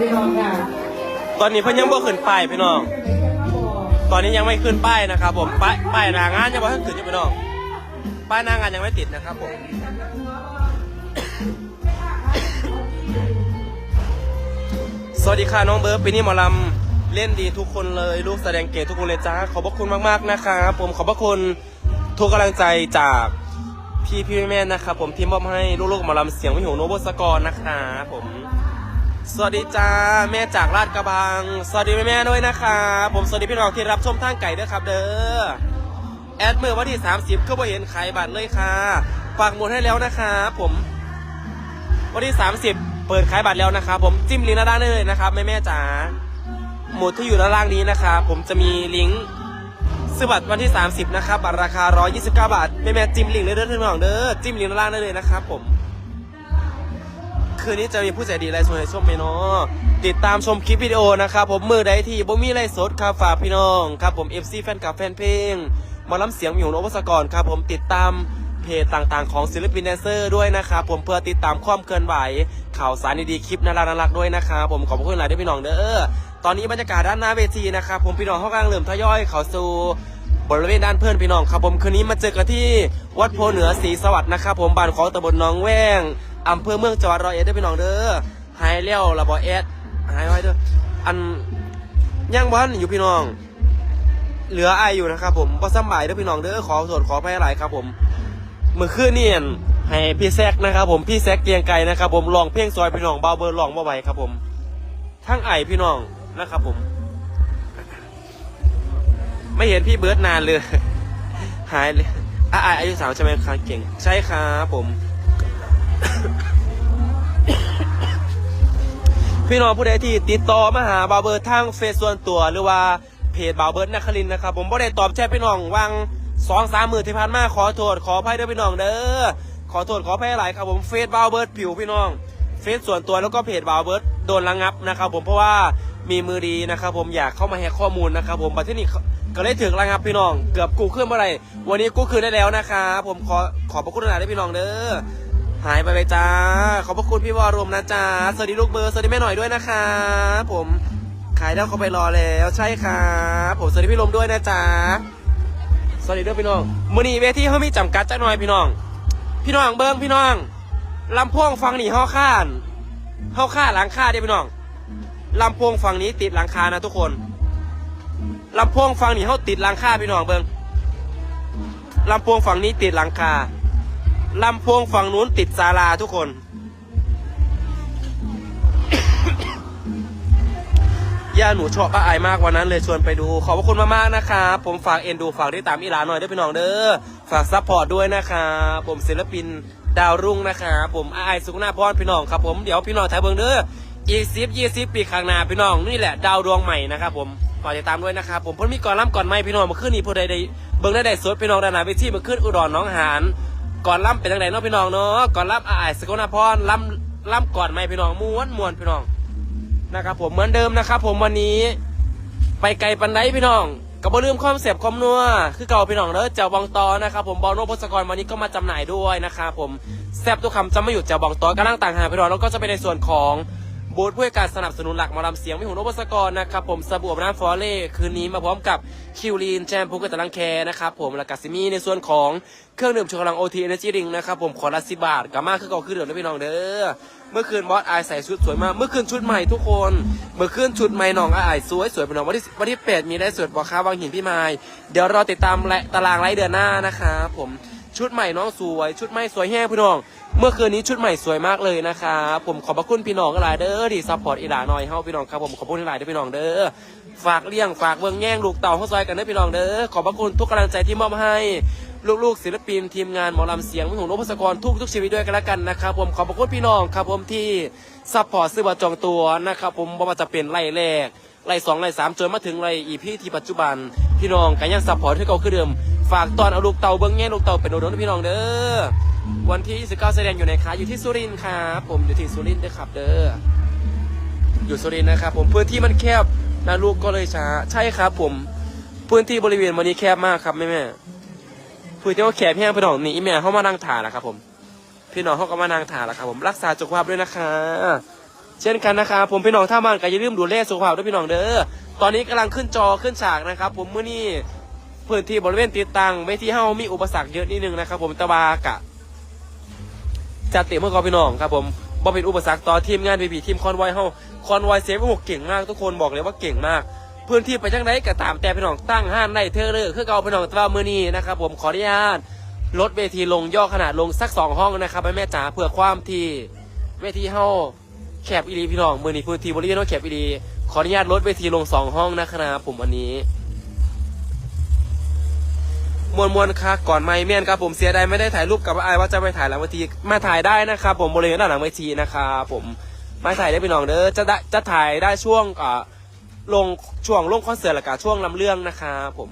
พี่น้องค่ะตอนนี้เพิ่นยังบ่ขึ้นป้ายพี่น้อง ตอนนี้ยังไม่ขึ้นป้ายนะครับผม ป้ายป้ายหนางานยังบ่ขึ้นขึ้นพี่น้อง ป้ายหนางานยังไม่ติดนะครับผมสวัสดีค่ะน้องเบิร์ดปีนี้หมอลำเล่นดีทุกคนเลยลูกแสดงเก่งทุกคนเลยจ้าขอบพระคุณมากๆนะครับผมขอบพระคุณทุกกำลังใจจากพี่พี่แม่ๆนะครับผมที่มอบให้ลูกๆหมอลำเสียงวิหงโนบสกรนะครับผม สวัสดีจ้าแม่จากลาดกระบัง สวัสดีแม่ๆด้วยนะครับผมสวัสดีพี่น้องที่รับชมทางไก่ด้วยครับ เด้อแอดเมื่อวันที่ 30 ก็บ่เห็นขายบัตรเลยค่ะปักหมดให้แล้วนะครับผมวันที่ 30 เปิดขายบัตรแล้วนะครับ ผมจิ้มลิงก์ด้านล่างได้เลยนะครับแม่แม่จ๋าหมดที่อยู่ด้านล่างนี้นะครับผมจะมีลิงก์ซื้อบัตรวันที่ 30 นะครับบัตรราคา 129 บาทแม่แม่จิ้มลิงก์เลยเด้อท่านผู้ชมเด้อจิ้มลิงก์ด้านล่างได้เลยนะครับผม คืนนี้จะมีผู้ใจดีไลฟ์สดให้ชมไหมเนาะติดตามชมคลิปวิดีโอนะครับผมมือใดที่บ่มีไลฟ์สดครับฝากพี่น้องครับผม FC แฟนกับแฟนเพลงมาล้ำเสียงมีของโนวสกรครับผมติดตามเพจต่างๆของศิลปินแดนเซอร์ด้วยนะครับผมเพื่อติดตามความเคลื่อนไหว ข่าวสารดีๆคลิปน่ารักๆด้วยนะครับผมขอบคุณหลายด้วยพี่น้องเด้อตอนนี้บรรยากาศด้านหน้าเวทีนะครับผมพี่น้องเขากำลังเริ่มทยอยเขาสู่บริเวณด้านเพื่อนพี่น้องครับผมคืนนี้มาเจอกันที่วัดโพเหนือศรีสวัสดิ์นะครับผมบ้านของตำบลหนองแว้ง อำเภอเมืองจังหวัดร้อยเอ็ดเด้พี่น้องเด้อหายแล้วละบอเอ็ดหายไว้เด้ออันย่างบ้านอยู่พี่น้อง เหลือไออยู่นะครับผมก็สำบายเด้อพี่น้องเด้อขอโทษขอไปหลายครับ ผมเมื่อคืนนี่อั่นให้พี่แซกนะครับ ผมพี่แซกเกรียงไกรนะครับผมลองเพลงซอยพี่น้องเบาเบอร์ลองเบ่ไหวครับ ผม ทั้งไอพี่น้องนะครับผม ไม่เห็นพี่เบิร์ดนานเลยหายเลยอะอะอายุสามใช่ไหมครับเก่ง ใช่ครับผม พี่น้องผู้ใดที่ติดต่อมาหาบาวเบิร์ดทางเฟซส่วนตัวหรือว่าเพจบาวเบิร์ดนักคลินนะครับ ผมบ่ได้ตอบแชทพี่น้องวางสองสามหมื่นที่ผ่านมาขอโทษขออภัยด้วยพี่น้องเด้อขอโทษขออภัยหลายครับผมเฟซบาวเบิร์ดผิวพี่น้องเฟซส่วนตัวแล้วก็เพจบาวเบิร์ดโดนระงับนะครับผมเพราะว่ามีมือดีนะครับผมอยากเข้ามาแฮกข้อมูลนะครับผมประเทศนี้ก็เลยถึงระงับพี่น้อง เกือบกูขึ้นเมื่อไหร่วันนี้กูคืนได้แล้วนะครับผมขอขอบพระคุณหลายด้วยพี่น้องเด้อ หายไปเลยจ้า ขอบพระคุณพี่วอรมนะจ้า สวัสดีลูกเบอร์สวัสดีแม่หน่อยด้วยนะคะ ผมขายแล้วเขาไปรอแล้วใช่ครับผมสวัสดีพี่ลมด้วยนะจ๊ะสวัสดีด้วยพี่น้องมือนีเวทีเขามีจำกัดจ้าหน่อยพี่น้อง พี่น้องเบิ้งพี่น้องลำโพงฟังนี่ห้าข้านห้าข้าหลังคาเด้พี่น้องลำโพงฝั่งนี้ติดหลังคานะทุกคนลำโพงฝั่งนี้เขาติดหลังคาพี่น้องเบิ้งลำโพงฝั่งนี้ติดหลังคา ลำโพงฝั่งนู้นติดศาลาทุกคน ย่าหนูชอบป้าอายมากวันนั้นเลยชวนไปดู ขอบพระคุณมากๆนะครับผมฝากเอ็นดูฝากที่ตามอีหลาหน่อยด้วยพี่น้องเด้อฝากซัพพอร์ตด้วยนะครับผมศิลปินดาวรุ่งนะครับผมอายสุขนาพรพี่น้องครับผมเดี๋ยวพี่น้องถ่ายเบิ่งเด้ออีกสิบยี่สิบปีข้างหน้าพี่น้องนี่แหละดาวดวงใหม่นะครับผมฝากติดตามด้วยนะครับผมเพิ่นมีก่อนล่ำก่อนไม่พี่น้องมื่อคืนนี้ผู้ใดได้เบิ่งได้ได้สดพี่น้องดานหนาเวทีมื่อคืนอุดรน้องหาน ก่อนล่ำเป็นจังไดเนาะพี่น้องเนาะก่อนล่ำอายสกลนพรล่ำล่ำก่อนไม่พี่น้องม้วนมวนพี่น้องนะครับผมเหมือนเดิมนะครับผมวันนี้ ไปไกลปันไดพี่น้องกับบ่ลืมความเสียบความนัวคือเก่าพี่น้องเด้อเจ้าบองตอนะครับผมบอลโนพศกรวันนี้ก็มาจำหน่ายด้วยนะครับผมแซบทุกคำจะไม่หยุดเจ้าบองตอกำลังต่างหากพี่น้องแล้วก็จะไปในส่วนของ บูธผู้ให้การสนับสนุนหลักหมอลำเสียงมิหูนพศกรนะครับผมสบู่อาน้ำฟอเล่คืนนี้มาพร้อมกับคิวลีนแจมพูกตะลังแคร์นะครับผมและกัสซิมีในส่วนของเครื่องดื่มชูกำลังโอทีเอเนจีริงนะครับผมขอละสิบบาทกลับมาคือเก่าคือเดิมนะพี่น้องเด้อเมื่อคืนบอสไอใส่ชุดสวยมากเมื่อคืนชุดใหม่ทุกคน เมื่อคืนชุดใหม่น้องไอสวยสวยพี่น้องวันที่วันที่แปดมีได้สวยบอกค้าบางหินพี่ไม้เดี๋ยวรอติดตามและตารางไล่เดือนหน้านะครับผม ชุดใหม่น้องสวย ชุดใหม่สวยแห้งพี่น้อง เมื่อคืนนี้ชุดใหม่สวยมากเลยนะครับผมขอบพระคุณพี่น้องหลายเด้อที่ซัพพอร์ตอีหลาหน่อยเฮาพี่น้องครับผมขอบคุณหลายเด้อพี่น้องเด้อฝากเลี้ยงฝากเบิ่งแย่งลูกเต่าเข้าซอยกันเด้อพี่น้องเด้อขอบพระคุณทุกกำลังใจที่มอบให้ลูกๆศิลปินทีมงานหมอลำเสียงของนพศกรทุกทุกชีวิตด้วยกันแล้วกันนะครับผมขอบพระคุณพี่น้องครับผมที่ซัพพอร์ตซื้อบัตรจองตัวนะครับผมบ่ว่าจะเป็นไล่แรกไล่สองไล่สามจนมาถึงไล่อีพีที่ปัจจุบันพี่น้องกันยังซัพพอร์ตให้เก่าคือเดิม ฝากตอนเอาลูกเต่าเบิ้งแง่ลูกเต่าเป็นโดนพี่น้องเด้อวันที่29แสดงอยู่ในค้าอยู่ที่สุรินทร์ครับผมอยู่ที่สุรินทร์เด้อครับเด้ออยู่สุรินทร์นะครับผมพื้นที่มันแคบนะลูกก็เลยช้าใช่ครับ ผมพื้นที่บริเวณวันนี้แคบมากครับแม่แม่ๆคุยที่ว่าแขกพี่แห้งพี่น้องนี่อีแม่เขามานั่งถ่ายแล้วครับผม พี่น้องเขาก็มานั่งถ่ายแล้วครับผมรักษาสุขภาพด้วยนะคะเช่นกันนะครับผมพี่น้องท่าบ้านก็อย่าลืมดูแลสุขภาพด้วยพี่น้องเด้อตอนนี้กำลังขึ้นจอขึ้นฉากนะครับ ผมเมื่อนี้ พื้นที่บริเวณติดตั้งเวทีเฮามีอุปสรรคเยอะนิดนึงนะครับ ผมตะบากะจัดเต็มเมื่อก่อนพี่น้องครับผมบ่เป็นอุปสรรคต่อทีมงานพีพีทีมคอนไวเฮาคอนไวเซฟโอ้โหเก่งมากทุกคนบอกเลยว่าเก่งมากพื้นที่ไปจังไหนก็ตามแต่พี่น้องตั้งห้านได้เธอเลยคือเก่าพี่น้องตว่ามือนี้นะครับผมขออนุญาตลดเวทีลงย่อขนาดลงสักสองห้องนะครับแม่จ๋าเพื่อความที่เวทีเฮาแคบอีรีพี่น้องมือนี้พื้นที่บริเวณน้องแคบอีรีขออนุญาตลดเวทีลงสองห้องนะครับผมอันนี้ มวนมวนค่ะก่อนไม่เมียนครับผมเสียดายไม่ได้ถ่ายรูปกับไอายว่าจะไปถ่ายหลังเวทีมาถ่ายได้นะครับผมบริเวณด้านหลังเวทีนะครับผมมาถ่ายได้พี่น้องเด้อจะได้จะถ่ายได้ช่วงอ่าลงช่วงลงคอนเสิร์ตละกาช่วงลำเรื่องนะครับผม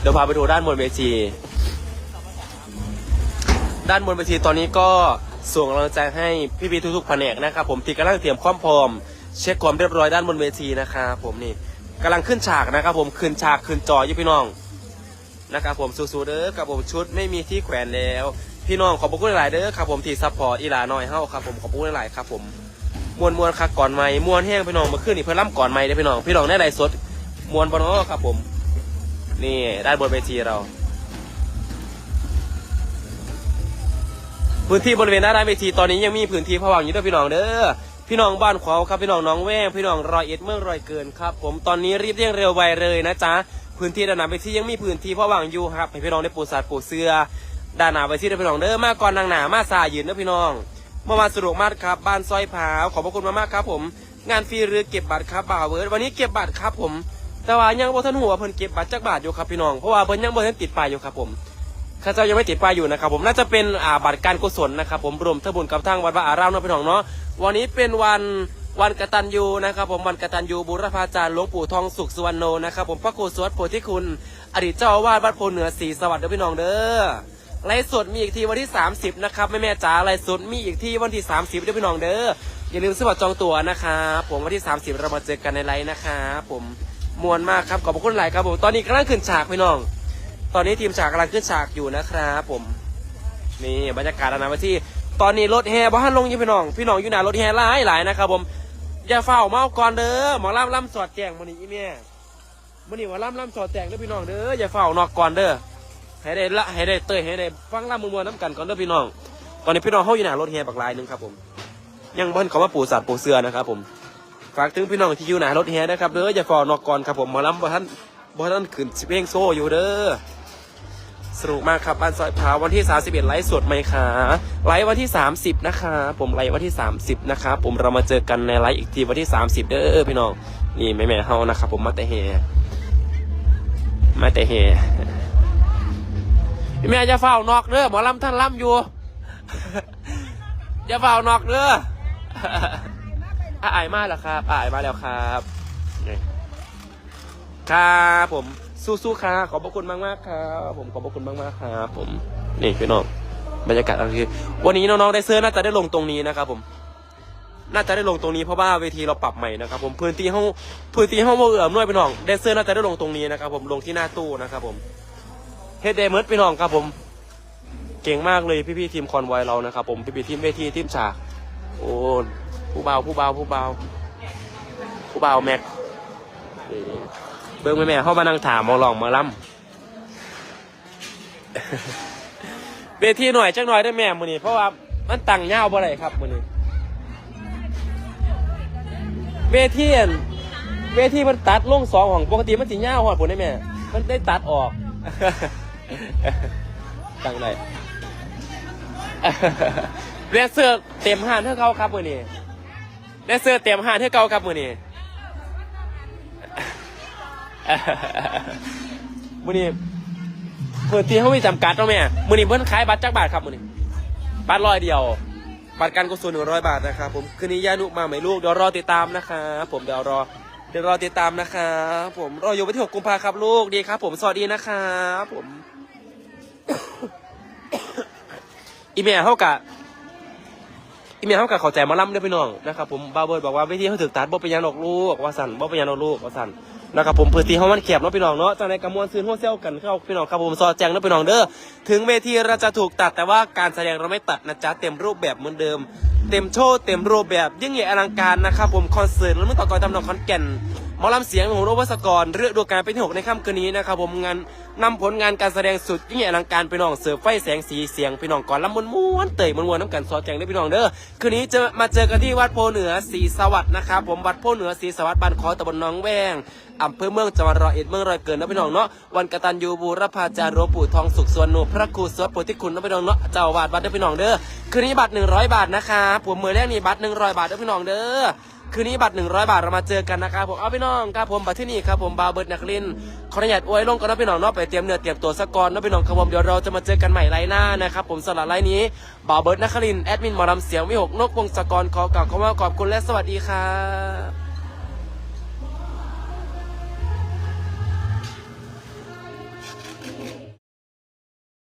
เดี๋ยวพาไปดูด้านบนเวที ด้านบนเวทีตอนนี้ก็ส่งกำลังใจให้พี่ๆทุกๆแผนกนะครับผมที่กำลังเตรียมความพร้อม เช็คความเรียบร้อยด้านบนเวทีนะครับผมนี่กำลังขึ้นฉากนะครับผมขึ้นฉากขึ้นจออยู่พี่น้องนะครับผมสู้ๆเด้อครับผมชุดไม่มีที่แขวนแล้ว พี่น้องขอบคุณหลายเด้อครับผมที่ซัพพอร์ตอีหลาน้อยเฮาครับผมขอบคุณหลายครับผมมวนมวนครับก่อนไม่มวนแห้งพี่น้องมื่อคืนนี่เพิ่นล่ำก่อนไม่เด้อพี่น้องพี่น้องได้ไรสดมวนปะเนาะครับผม นี่ด้านบนเวทีเราพื้นที่บริเวณด้านหน้าเวทีตอนนี้ยังมีพื้นที่พะวังอยู่ด้วยพี่น้องเด้อ พี่น้องบ้านขวาวครับพี่น้องน้องแว่งพี่น้องรอยเอ็ดเมืองรอยเกินครับผมตอนนี้รีบเร่งเร็วไวเลยนะจ๊ะพื้นที่ด้านหน้าเวทียังมีพื้นที่พะวังอยู่ครับให้พี่น้องได้ปูสัตว์ปูเสื้อด้านหน้าเวทีด้วยพี่น้องเด้อมาก่อนนางหนามาสายยืนนะพี่น้องเมื่อวาสะดวกมากครับบ้านซอยผาขอบพระคุณมากๆครับผมงานฟรีหรือเก็บบัตรครับบ่าวเวิร์ดวันนี้เก็บบัตรครับผม แต่ว่ายังบ่ทันหัวเพิ่นเก็บบัตรจักบาทอยู่ครับพี่น้องเพราะว่าเพิ่นยังบ่ทันติดป้ายอยู่ครับผม ข้าเจ้ายังไม่ติดป้ายอยู่นะครับผมน่าจะเป็นอ่าบัตรการกุศลนะครับผมรวมทบุญกับทางวัดวาอารามเนาะพี่น้องเนาะวันนี้เป็นวันวันกตัญญูนะครับผมวันกตัญญูบุรพาจารย์หลวงปู่ทองสุขสุวรรณโนนะครับผมพระครูสวัสดิ์โพธิคุณ อดีตเจ้าอาวาสวัดโพเหนือศรีสวัสดิ์เด้อพี่น้องเด้อไลฟ์สดมีอีกทีวันที่ 30 นะครับแม่แม่จ๋าไลฟ์สดมีอีกทีวันที่ 30เด้อพี่น้องเด้ออย่าลืมซื้อบัตรจองตั๋วนะครับผมวันที่ 30 เรามาเจอกันในไลฟ์นะครับผมมวนมากครับขอบคุณหลายครับผมตอนนี้กำลังขึ้นฉากพี่น้อง ตอนนี้ทีมฉากกำลังขึ้นฉากอยู่นะครับผม นี่บรรยากาศอนนาที่ ตอนนี้รถแห่บ้านลงยี่พี่น้อง พี่น้องอยู่หนารถแห่หลายหลายนะครับผมอย่าเฝ้าเมาก่อนเด้อหมอล่ำล่ำสอดแจงมันนี่อีเมียมันนี่ว่าล่ำล่ำสอดแจงเด้อพี่น้องเด้ออย่าเฝ้านอกก่อนเด้อให้ได้ละให้ได้เตยให้ได้ฟังล่ำมวนๆน้ำกันก่อนเด้อพี่น้อง ตอนนี้พี่น้องเขาอยู่หนารถแห่บักลายหนึงครับผม ยังบิ้ลเขามาปูสัตว์ปูเสือนะครับผมฝากถึงพี่น้องที่อยู่หนารถแห่นะครับเด้ออย่าเฝ้านอกก่อนครับผมหมอล่ำบ่ท่านบ่ท่านขึ้นเพลงโซ่อยู่เด้อ สนุกมากครับบ้านซอยพาวันที่ 31 ไลฟ์สดไหมคะไลฟ์วันที่ 30 นะคะ ผมไลฟ์วันที่ 30 นะคะผมเรามาเจอกันในไลฟ์อีกทีวันที่ 30 เด้อพี่น้องนี่แม่แม่เฮานะครับผมมาแต่เฮมาแต่เฮพี่แม่จะเฝ้านอกเด้อหมอลำท่านล่ำอยู่อย่าเฝ้านอกเด้ออะอายมาแล้วครับอะอายมาแล้วครับนี่ครับผม สู้ๆครับขอบพระคุณมากมากครับผมขอบพระคุณมากมากครับผมนี่พี่น้องบรรยากาศก็คือวันนี้น้องๆได้เสื้อน่าจะได้ลงตรงนี้นะครับผมน่าจะได้ลงตรงนี้เพราะว่าเวทีเราปรับใหม่นะครับผมพื้นที่ห้องพื้นที่ห้องโมเอื้อมน้อยพี่น้องแดนเซอร์น่าจะได้ลงตรงนี้นะครับผมลงที่หน้าตู้นะครับผมเฮดเดเมิร์ดพี่น้องครับผม เก่งมากเลยพี่ๆทีมคอนไวเรานะครับผมพี่ๆทีมเวทีทีมฉากโอ้ผู้เบาผู้เบาผู้เบาผู้เบาแม็ก บิ้งแม่แม่เข้ามานั่งถามมองลองมาล่ำเวทีหน่อยจักหน่อยได้แม่มือนี้เพราะว่ามันตั้งยาบ่ได้ครับมือนี้เวทีเวทีมันตัดลงสองของปกติมันสิยาหอดผลได้แม่ มันได้ตัดออกตั้งได้แดนเซอร์เต็มห้านเท่าเก่าครับมือนี้แดนเซอร์เต็มห้านเท่าเก่าครับมือนี้ มือนี้พื้นที่เขามีจำกัดเนาะแม่มือนี้เพิ่นขายบัตรจักบาทครับมือนี้บัตรร้อยเดียว บัตรการกุศลหนึ่งร้อยบาทนะครับผมคืนนี้ยานุมาไหมลูกเดี๋ยวรอติดตามนะครับผมเดี๋ยวรอเดี๋ยวรอติดตามนะครับผมรออยู่วันที่หกกุมภาครับลูกดีครับ ผมสวัสดีนะครับผมอีเมลเท่ากับ อีอีเมลเขากับเข้าใจมาล่ำด้วยพี่น้องนะครับผมบาเบิร์ดบอกว่าวิธีเขาถึกตัดบ่เป็นหยังดอกลูกว่าสั่นบ่เป็นหยังดอกลูกว่าสั่นนะครับผมพื้นที่เขามันเขียบเนาะพี่น้องเนาะจากในกระมวลซื้อหัวเซลกันเข้าพี่น้องครับผมซอแจงเนาะพี่น้องเด้อถึงเวทีเราจะถูกตัดแต่ว่าการแสดงเราไม่ตัดนะจ๊ะเต็มรูปแบบเหมือนเดิม เต็มโชว์เต็มรูปแบบยิ่งใหญ่อลังการนะครับผมคอนเสิร์ตแล้วเมื่อต่อกรทำนองคอนแก่นหมอลำเสียงของโรบสกรเรื่องดูการเป็นที่หกในค่ำคืนนี้นะครับผมงาน นำผลงานการแสดงสุดยิ่งใหญ่อลังการพี่น้องเสิร์ฟไฟแสงสีเสียงพี่น้องก่อนลำมวนม้วนเตยมวนๆน้ำกันซอแจงได้พี่น้องเด้อคืนนี้จะมาเจอกันที่วัดโพเหนือศรีสวัสดิ์นะครับผมวัดโพเหนือศรีสวัสดิ์บ้านคอตำบลหนองแวงอำเภอเมืองจังหวัดร้อยเอ็ดเมืองร้อยเกินนะพี่น้องเนาะวันกตัญญูบูรพาจารย์หลวงปู่ทองสุขสวนนูพระครูสวดโพธิคุณนะพี่น้องเนาะเจ้าวาดวัดได้พี่น้องเด้อคืนนี้บัตร100 บาทนะครับผมมือแรกนี่บัตร100 บาทเด้พี่น้องเด้อ คืนนี้บัตร 100 บาทเรามาเจอกันนะครับผมเอาพี่น้องครับผมบัตรที่นี่ครับผมบาวเบิร์ดนักลินขออนุญาตอวยลงกันนะพี่น้องเนาะไปเตรียมเนื้อเตรียมตัวสกก่อนนะพี่น้องครับผมเดี๋ยวเราจะมาเจอกันใหม่ไลน์หน้านะครับผมสำหรับไลน์นี้บาวเบิร์ดนักลินแอดมินหมอลำเสียงวิหกนกวงศกรขอกล่าวคำว่าขอบคุณและสวัสดีครับ